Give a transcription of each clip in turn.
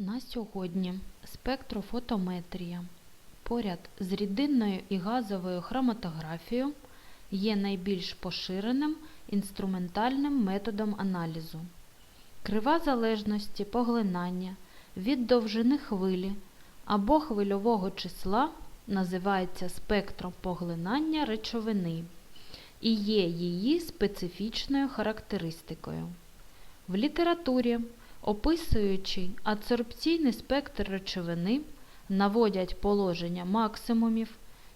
На сьогодні спектрофотометрія поряд з рідинною і газовою хроматографією є найбільш поширеним інструментальним методом аналізу. Крива залежності поглинання від довжини хвилі або хвильового числа називається спектром поглинання речовини і є її специфічною характеристикою. В літературі, описуючи адсорбційний спектр речовини, наводять положення максимумів,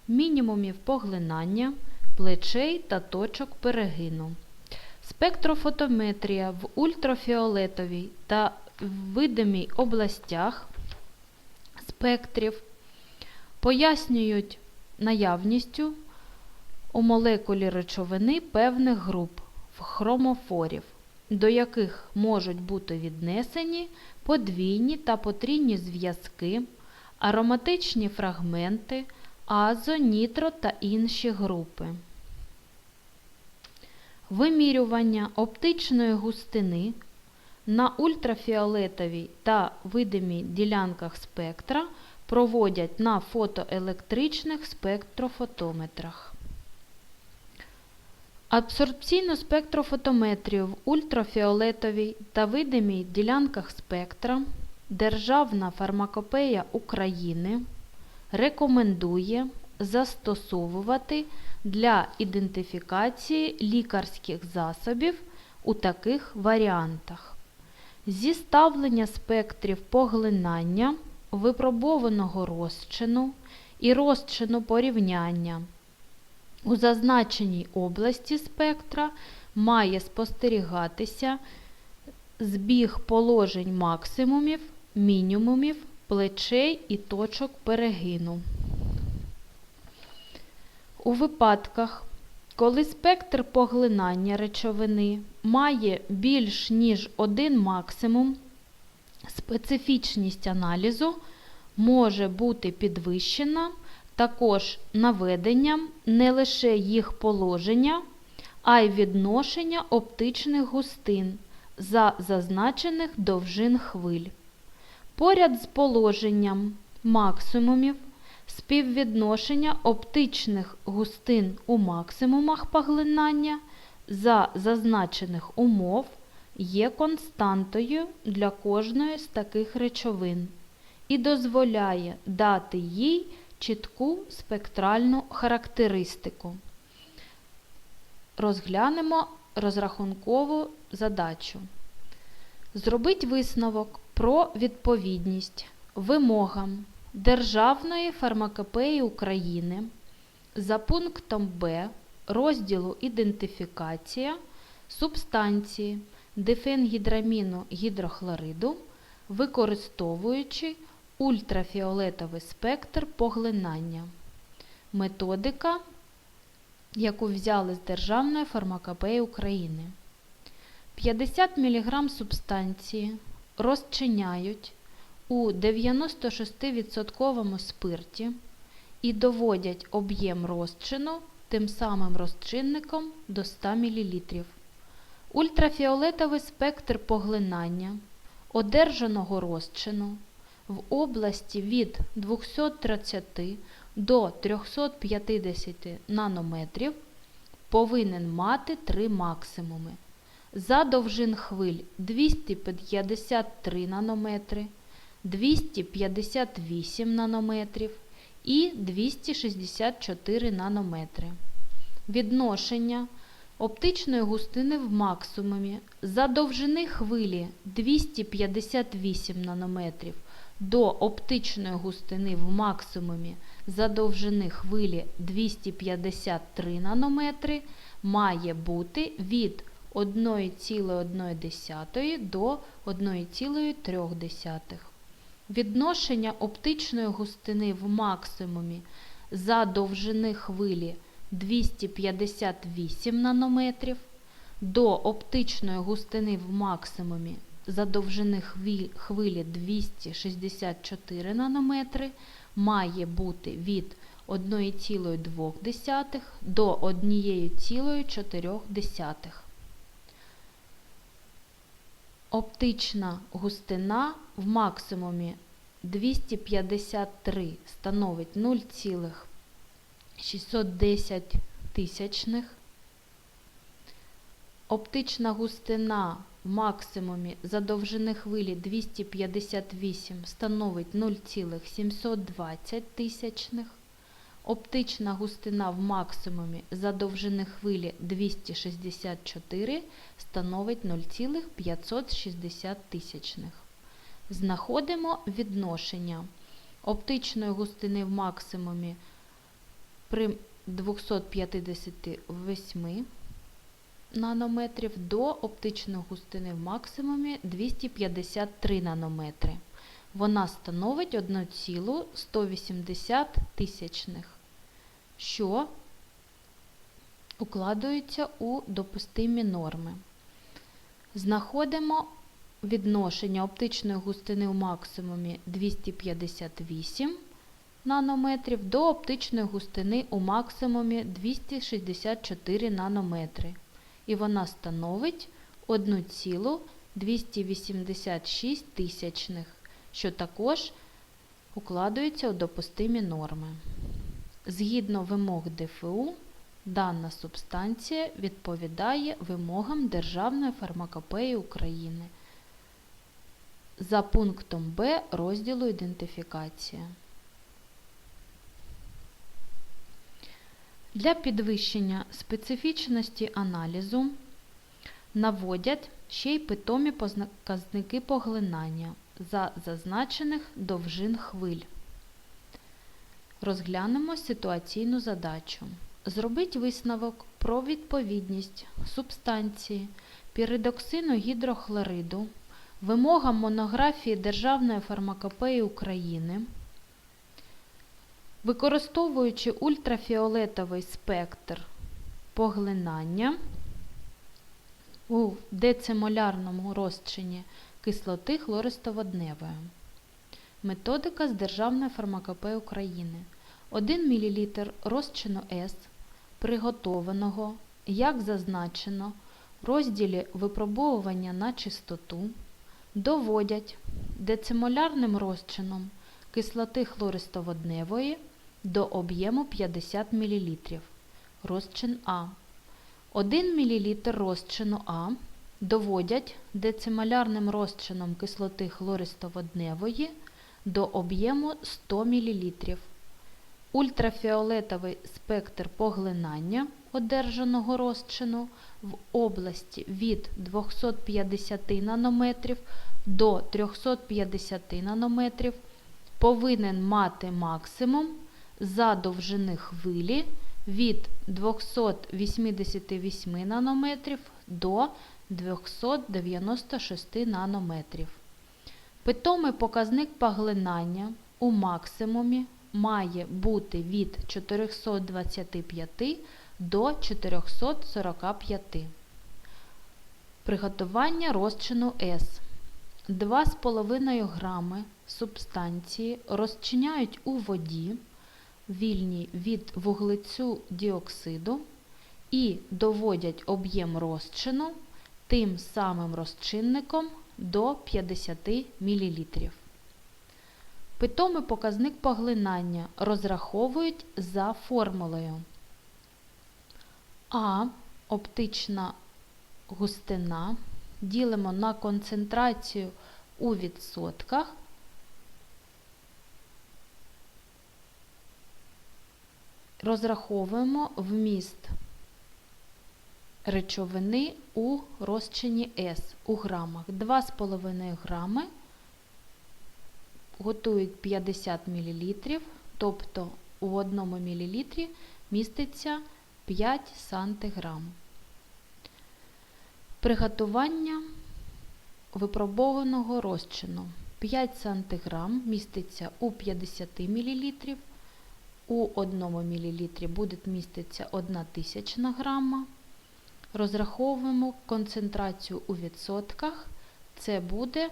мінімумів поглинання, плечей та точок перегину. Спектрофотометрія в ультрафіолетовій та видимій областях спектрів пояснюють наявністю у молекулі речовини певних груп в хромофорів, до яких можуть бути віднесені подвійні та потрійні зв'язки, ароматичні фрагменти, азо, нітро та інші групи. Вимірювання оптичної густини на ультрафіолетовій та видимій ділянках спектра проводять на фотоелектричних спектрофотометрах. Абсорбційну спектрофотометрію в ультрафіолетовій та видимій ділянках спектра Державна фармакопея України рекомендує застосовувати для ідентифікації лікарських засобів у таких варіантах. Зіставлення спектрів поглинання випробованого розчину і розчину порівняння. У зазначеній області спектра має спостерігатися збіг положень максимумів, мінімумів, плечей і точок перегину. У випадках, коли спектр поглинання речовини має більш ніж один максимум, специфічність аналізу може бути підвищена також наведенням не лише їх положення, а й відношення оптичних густин за зазначених довжин хвиль. Поряд з положенням максимумів співвідношення оптичних густин у максимумах поглинання за зазначених умов є константою для кожної з таких речовин і дозволяє дати їй чітку спектральну характеристику. Розглянемо розрахункову задачу. Зробить висновок про відповідність вимогам Державної фармакопеї України за пунктом Б розділу Ідентифікація субстанції дифенгідраміну гідрохлориду, використовуючи ультрафіолетовий спектр поглинання. Методика, яку взяли з Державної фармакопеї України. 50 мг субстанції розчиняють у 96% спирті і доводять об'єм розчину тим самим розчинником до 100 мл. Ультрафіолетовий спектр поглинання одержаного розчину в області від 230 до 350 нанометрів повинен мати три максимуми. За довжин хвиль 253 нанометри, 258 нанометрів і 264 нанометри. Відношення оптичної густини в максимумі за довжини хвилі 258 нанометрів до оптичної густини в максимумі за довжини хвилі 253 нанометри має бути від 1,1 до 1,3. Відношення оптичної густини в максимумі за довжини хвилі 258 нанометрів до оптичної густини в максимумі за довжини хвилі 264 нанометри має бути від 1,2 до 1,4. Оптична густина в максимумі 253 становить 0,610 тисячних. Оптична густина в максимумі за довжини хвилі 258 становить 0,720 тисячних. Оптична густина в максимумі за довжини хвилі 264 становить 0,560 тисячних. Знаходимо відношення оптичної густини в максимумі при 258 нанометрів до оптичної густини в максимумі 253 нанометри. Вона становить 1,180 тисячних, що укладується у допустимі норми. Знаходимо відношення оптичної густини в максимумі 258 нанометрів до оптичної густини у максимумі 264 нанометри. І вона становить 1,286 тисячних, що також укладується у допустимі норми. Згідно вимог ДФУ, дана субстанція відповідає вимогам Державної фармакопеї України за пунктом Б розділу ідентифікація. Для підвищення специфічності аналізу наводять ще й питомі показники поглинання за зазначених довжин хвиль. Розглянемо ситуаційну задачу. Зробіть висновок про відповідність субстанції піридоксину гідрохлориду вимогам монографії Державної фармакопеї України, використовуючи ультрафіолетовий спектр поглинання у децимолярному розчині кислоти хлористоводневої. Методика з Державної фармакопеї України. 1 мл розчину С, приготованого, як зазначено, в розділі випробовування на чистоту, доводять децимолярним розчином кислоти хлористоводневої до об'єму 50 мл. Розчин А. 1 мл розчину А доводять децимолярним розчином кислоти хлористоводневої до об'єму 100 мл. Ультрафіолетовий спектр поглинання одержаного розчину в області від 250 нанометрів до 350 нанометрів повинен мати максимум за довжини хвилі від 288 нанометрів до 296 нанометрів. Питомий показник поглинання у максимумі має бути від 425 до 445. Приготування розчину С. 2,5 грами субстанції розчиняють у воді, вільній від вуглецю діоксиду і доводять об'єм розчину тим самим розчинником до 50 мл. Питомий показник поглинання розраховують за формулою. А оптична густина ділимо на концентрацію у відсотках. Розраховуємо вміст речовини у розчині С у грамах. 2,5 грами готують 50 мл, тобто у 1 мл міститься 5 сантиграм. Приготування випробованого розчину. 5 сантиграм міститься у 50 мл, у 1 мл буде міститися 1 тисячна грама. Розраховуємо концентрацію у відсотках. Це буде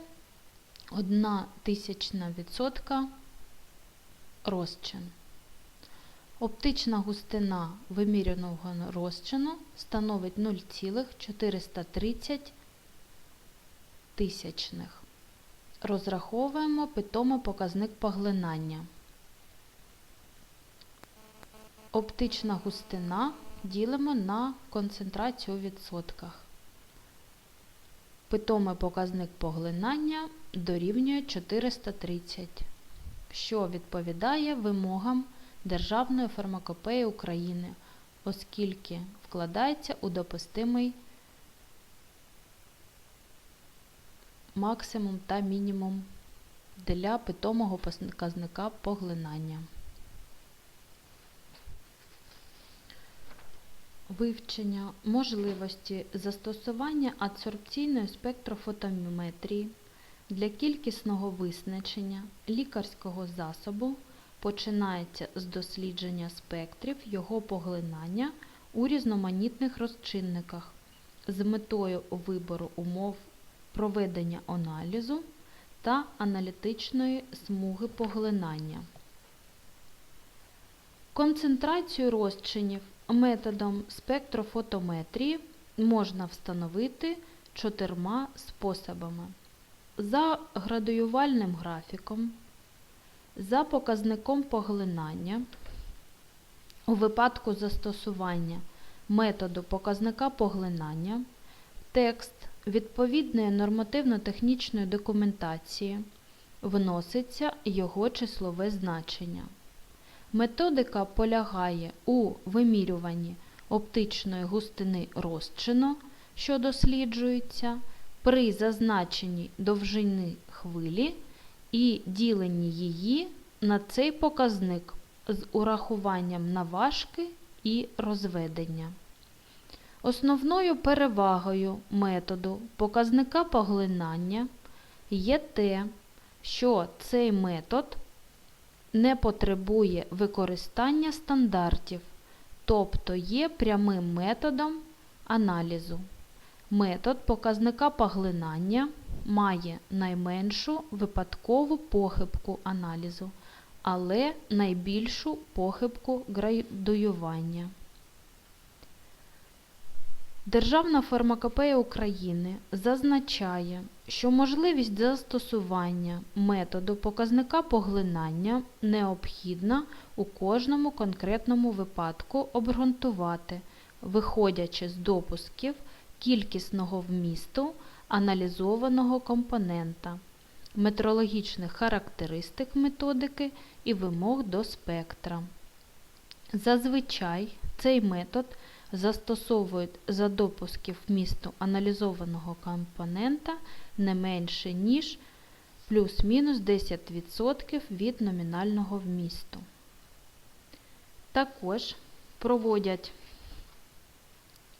1 тисячна відсотка розчин. Оптична густина виміряного розчину становить 0,430 тисячних. Розраховуємо питомий показник поглинання. Оптична густина ділимо на концентрацію у відсотках. Питомий показник поглинання дорівнює 430, що відповідає вимогам Державної фармакопеї України, оскільки вкладається у допустимий максимум та мінімум для питомого показника поглинання. Вивчення можливості застосування адсорбційної спектрофотометрії для кількісного визначення лікарського засобу починається з дослідження спектрів його поглинання у різноманітних розчинниках з метою вибору умов проведення аналізу та аналітичної смуги поглинання. Концентрацію розчинів методом спектрофотометрії можна встановити чотирма способами. За градуювальним графіком, за показником поглинання, у випадку застосування методу показника поглинання, текст відповідної нормативно-технічної документації вноситься його числове значення. Методика полягає у вимірюванні оптичної густини розчину, що досліджується, при зазначенні довжини хвилі і діленні її на цей показник з урахуванням наважки і розведення. Основною перевагою методу показника поглинання є те, що цей метод не потребує використання стандартів, тобто є прямим методом аналізу. Метод показника поглинання має найменшу випадкову похибку аналізу, але найбільшу похибку градуювання. Державна фармакопея України зазначає, що можливість застосування методу показника поглинання необхідна у кожному конкретному випадку обґрунтувати, виходячи з допусків кількісного вмісту аналізованого компонента, метрологічних характеристик методики і вимог до спектра. Зазвичай цей метод застосовують за допусків вмісту аналізованого компонента не менше, ніж плюс-мінус 10% від номінального вмісту. Також проводять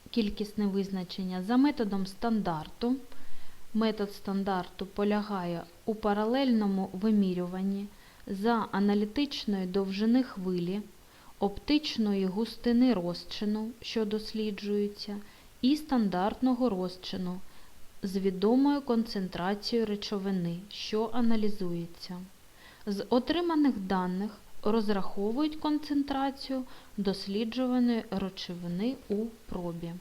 кількісне визначення за методом стандарту. Метод стандарту полягає у паралельному вимірюванні за аналітичної довжини хвилі, оптичної густини розчину, що досліджується, і стандартного розчину з відомою концентрацією речовини, що аналізується. З отриманих даних розраховують концентрацію досліджуваної речовини у пробі.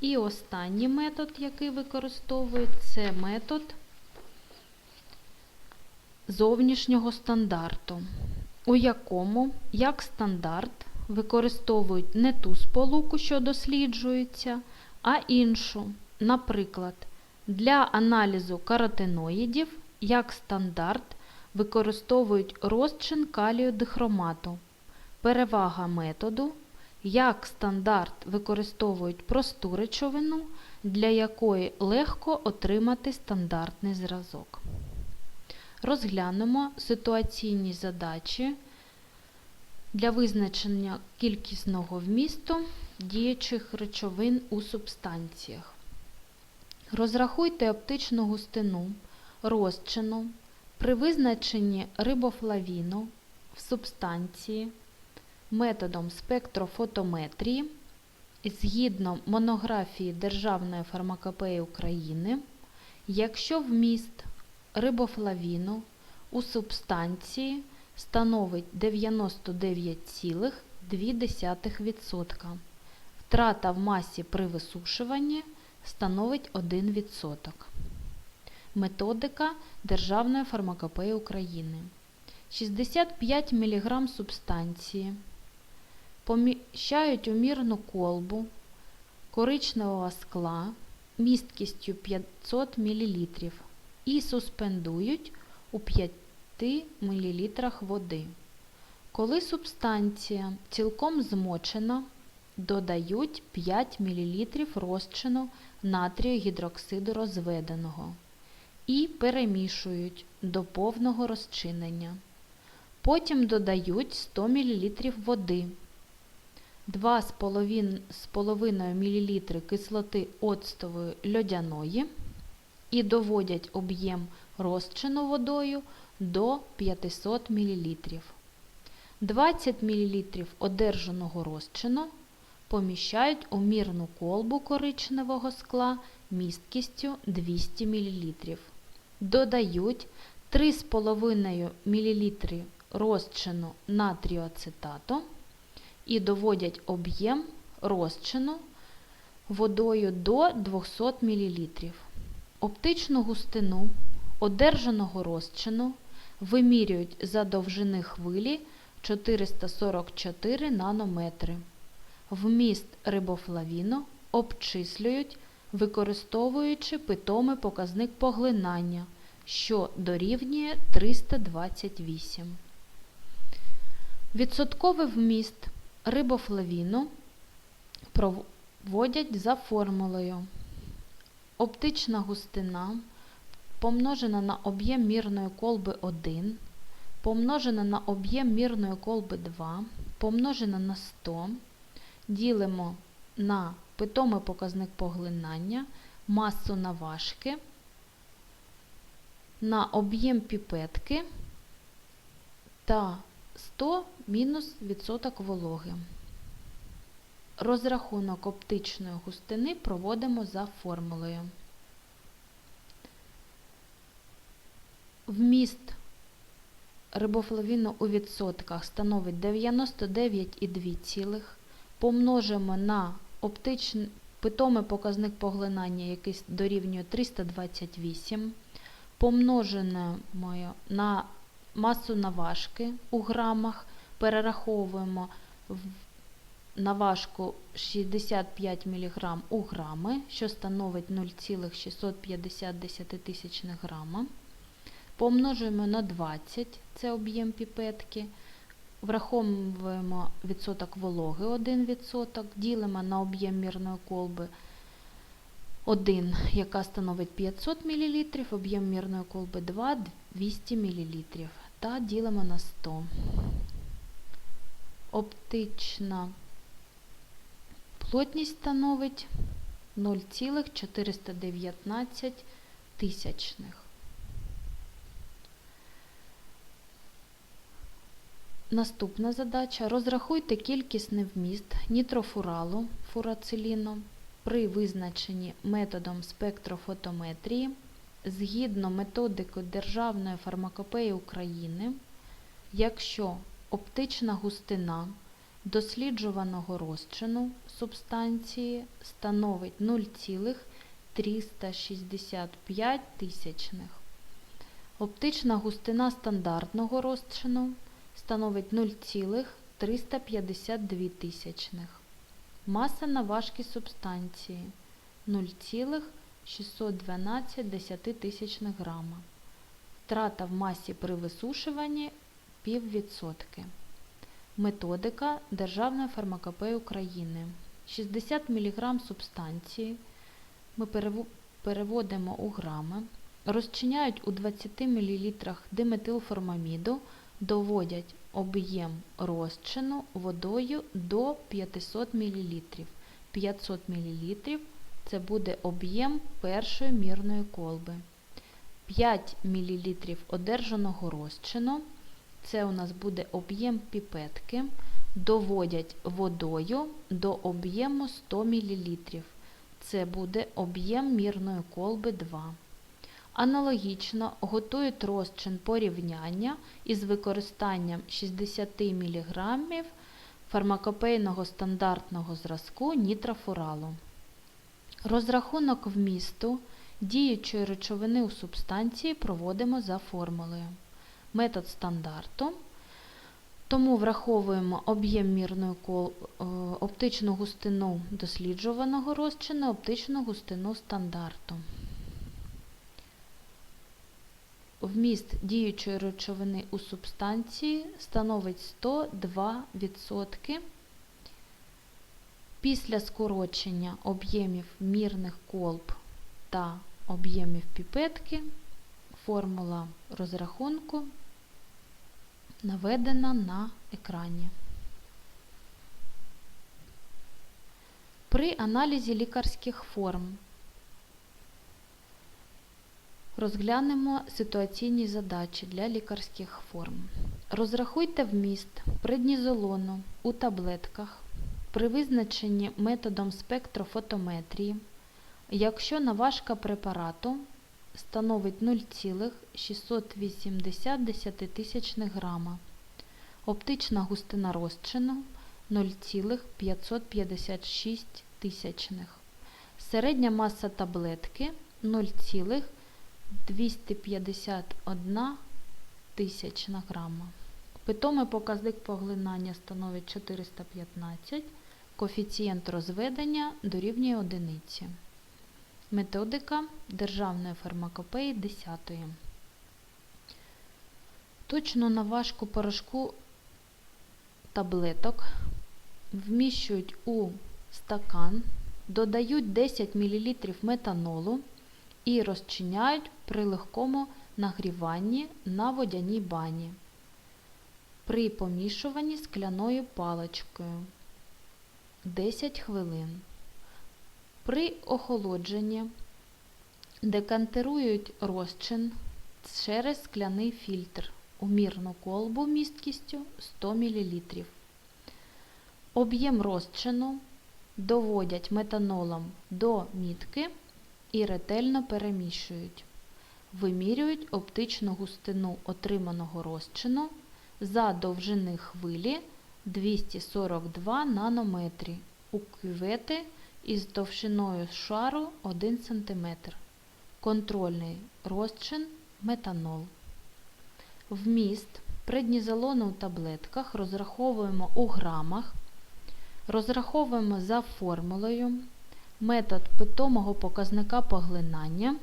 І останній метод, який використовують, це метод зовнішнього стандарту, у якому, як стандарт, використовують не ту сполуку, що досліджується, а іншу. Наприклад, для аналізу каротиноїдів, як стандарт, використовують розчин калію дихромату. Перевага методу як стандарт використовують просту речовину, для якої легко отримати стандартний зразок. Розглянемо ситуаційні задачі для визначення кількісного вмісту діючих речовин у субстанціях. Розрахуйте оптичну густину розчину при визначенні рибофлавіну в субстанції методом спектрофотометрії згідно монографії Державної фармакопеї України, якщо вміст рибофлавіну у субстанції становить 99,2%, втрата в масі при висушуванні становить 1%. Методика Державної фармакопеї України. 65 мг субстанції поміщають у мірну колбу коричневого скла місткістю 500 мл і суспендують у 5 мл води. Коли субстанція цілком змочена, додають 5 мл розчину натрію гідроксиду розведеного і перемішують до повного розчинення. Потім додають 100 мл води, 2,5 мл кислоти оцтової льодяної і доводять об'єм розчину водою до 500 мл. 20 мл одержаного розчину поміщають у мірну колбу коричневого скла місткістю 200 мл. Додають 3,5 мл розчину натріоацетату і доводять об'єм розчину водою до 200 мл. Оптичну густину одержаного розчину вимірюють за довжини хвилі 444 нанометри. Вміст рибофлавіну обчислюють, використовуючи питомий показник поглинання, що дорівнює 328. Відсотковий вміст рибофлавіну проводять за формулою. Оптична густина помножена на об'єм мірної колби 1, помножена на об'єм мірної колби 2, помножена на 100, ділимо на питомий показник поглинання, масу наважки, на об'єм піпетки та 100 мінус відсоток вологи. Розрахунок оптичної густини проводимо за формулою. Вміст рибофлавіну у відсотках становить 99,2, помножимо на питомий показник поглинання, який дорівнює 328, помножимо на масу наважки у грамах, перераховуємо в наважку 65 мг у грами, що становить 0,650 грама. Помножуємо на 20, це об'єм піпетки, враховуємо відсоток вологи 1%, ділимо на об'єм мірної колби 1, яка становить 500 мл, об'єм мірної колби 2 200 мл та ділимо на 100. Оптична плотність становить 0,419 тисячних. Наступна задача. Розрахуйте кількісний вміст нітрофуралу фурациліну при визначенні методом спектрофотометрії згідно методики Державної фармакопеї України, якщо оптична густина досліджуваного розчину субстанції становить 0,365 тисячних. Оптична густина стандартного розчину становить 0,352 тисячних. Маса наважки субстанції 0,612 десятитисячних грама. Втрата в масі при висушуванні піввідсотки. Методика Державної фармакопеї України. 60 мг субстанції ми переводимо у грами, розчиняють у 20 мл диметилформаміду, доводять об'єм розчину водою до 500 мл. 500 мл це буде об'єм першої мірної колби. 5 мл одержаного розчину це у нас буде об'єм піпетки, доводять водою до об'єму 100 мл. Це буде об'єм мірної колби 2. Аналогічно готують розчин порівняння із використанням 60 мг фармакопейного стандартного зразку нітрофуралу. Розрахунок вмісту діючої речовини у субстанції проводимо за формулою. Метод стандарту. Тому враховуємо об'єм мірної е, оптичну густину досліджуваного розчину, оптичну густину стандарту. Вміст діючої речовини у субстанції становить 102%. Після скорочення об'ємів мірних колб та об'ємів піпетки формула розрахунку наведена на екрані. При аналізі лікарських форм розглянемо ситуаційні задачі для лікарських форм. Розрахуйте вміст преднізолону у таблетках при визначенні методом спектрофотометрії, якщо наважка препарату становить 0,680 десятитисячних грама, оптична густина розчину 0,556 тисячних, середня маса таблетки 0,251 тисячна грама. Питомий показник поглинання становить 415, коефіцієнт розведення дорівнює одиниці. Методика державної фармакопеї 10. Точну наважку порошку таблеток вміщують у стакан, додають 10 мл метанолу і розчиняють при легкому нагріванні на водяній бані при помішуванні скляною паличкою 10 хвилин. При охолодженні декантерують розчин через скляний фільтр у мірну колбу місткістю 100 мл. Об'єм розчину доводять метанолом до мітки і ретельно перемішують. Вимірюють оптичну густину отриманого розчину за довжини хвилі 242 нанометрі у кювети із товщиною шару 1 см. Контрольний розчин метанол. Вміст преднізолону у таблетках розраховуємо у грамах. Розраховуємо за формулою метод питомого показника поглинання.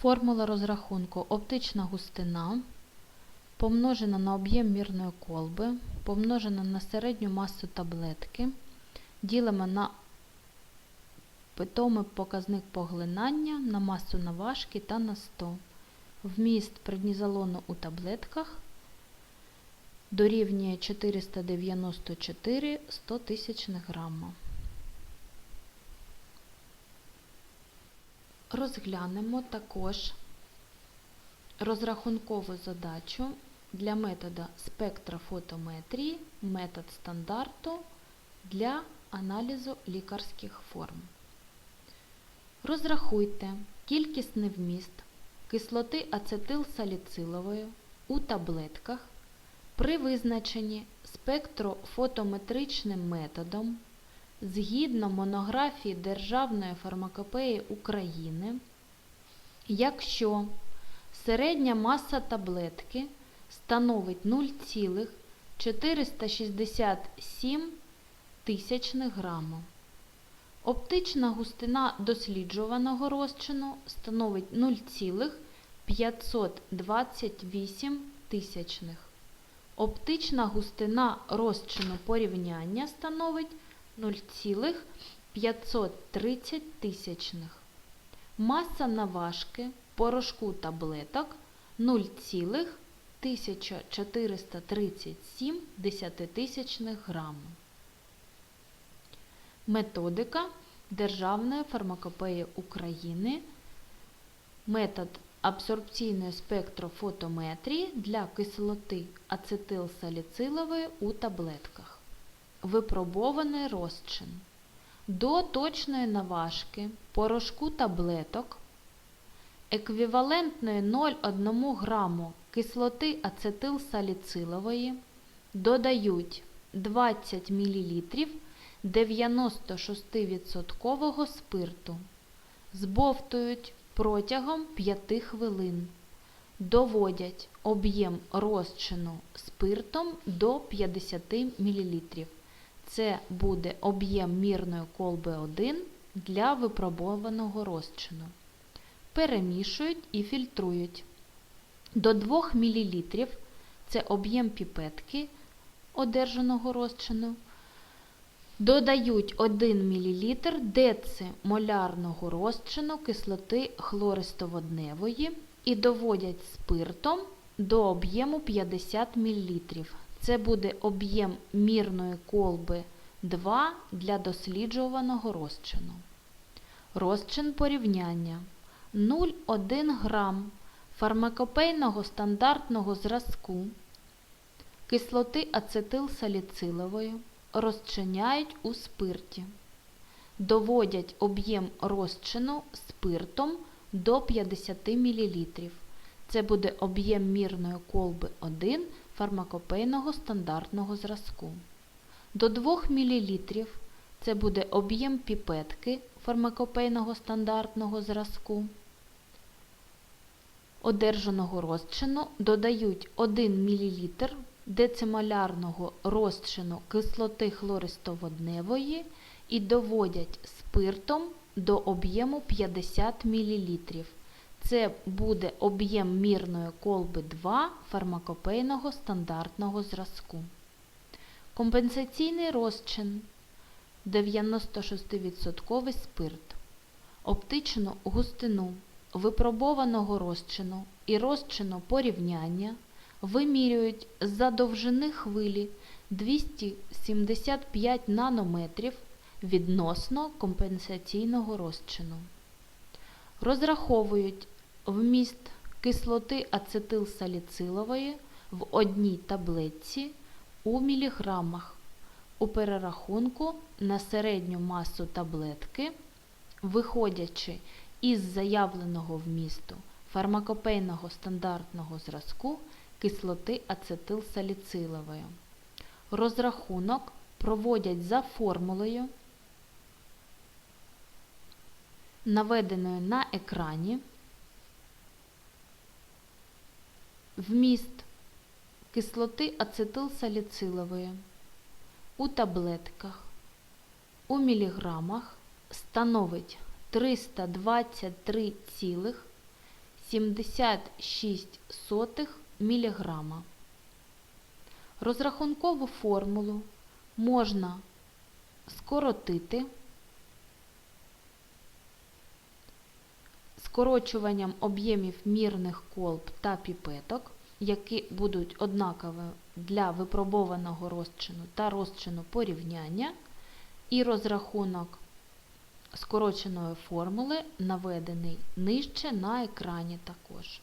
Формула розрахунку оптична густина помножена на об'єм мірної колби, помножена на середню масу таблетки, ділимо на питомий показник поглинання, на масу наважки та на 100. Вміст преднізолону у таблетках дорівнює 494 100 тисячних грама. Розглянемо також розрахункову задачу для метода спектрофотометрії, метод стандарту для аналізу лікарських форм. Розрахуйте кількісний вміст кислоти ацетилсаліцилової у таблетках при визначенні спектрофотометричним методом згідно монографії Державної фармакопеї України, якщо середня маса таблетки становить 0,467 тисячних граму. Оптична густина досліджуваного розчину становить 0,528 тисячних. Оптична густина розчину порівняння становить 0,530 тисячних. Маса наважки порошку таблеток 0,1437 десятитисячних граму. Методика Державної фармакопеї України. Метод абсорбційної спектрофотометрії для кислоти ацетилсаліцилової у таблетках. Випробований розчин. До точної наважки порошку таблеток еквівалентної 0,1 граму кислоти ацетилсаліцилової додають 20 мл 96% спирту. Збовтують протягом 5 хвилин. Доводять об'єм розчину спиртом до 50 мл. Це буде об'єм мірної колби 1 для випробованого розчину. Перемішують і фільтрують. До 2 мл це об'єм піпетки одержаного розчину. Додають 1 мл децимолярного розчину кислоти хлористоводневої і доводять спиртом до об'єму 50 мл. Це буде об'єм мірної колби 2 для досліджуваного розчину. Розчин порівняння 0,1 грам фармакопейного стандартного зразку кислоти ацетилсаліцилової розчиняють у спирті. Доводять об'єм розчину спиртом до 50 мл. Це буде об'єм мірної колби 1 фармакопейного стандартного зразку. До 2 мл це буде об'єм піпетки фармакопейного стандартного зразку. Одержаного розчину додають 1 мл децимолярного розчину кислоти хлористоводневої і доводять спиртом до об'єму 50 мл. Це буде об'єм мірної колби 2 фармакопейного стандартного зразку. Компенсаційний розчин 96% спирт. Оптичну густину випробованого розчину і розчину порівняння вимірюють за довжини хвилі 275 нанометрів відносно компенсаційного розчину. Розраховують вміст кислоти ацетилсаліцилової в одній таблетці у міліграмах у перерахунку на середню масу таблетки, виходячи із заявленого вмісту фармакопейного стандартного зразку кислоти ацетилсаліцилової. Розрахунок проводять за формулою, наведеною на екрані. Вміст кислоти ацетилсаліцилової у таблетках у міліграмах становить 323,76 мг. Розрахункову формулу можна скоротити скорочуванням об'ємів мірних колб та піпеток, які будуть однакові для випробованого розчину та розчину порівняння, і розрахунок скороченої формули наведений нижче на екрані також.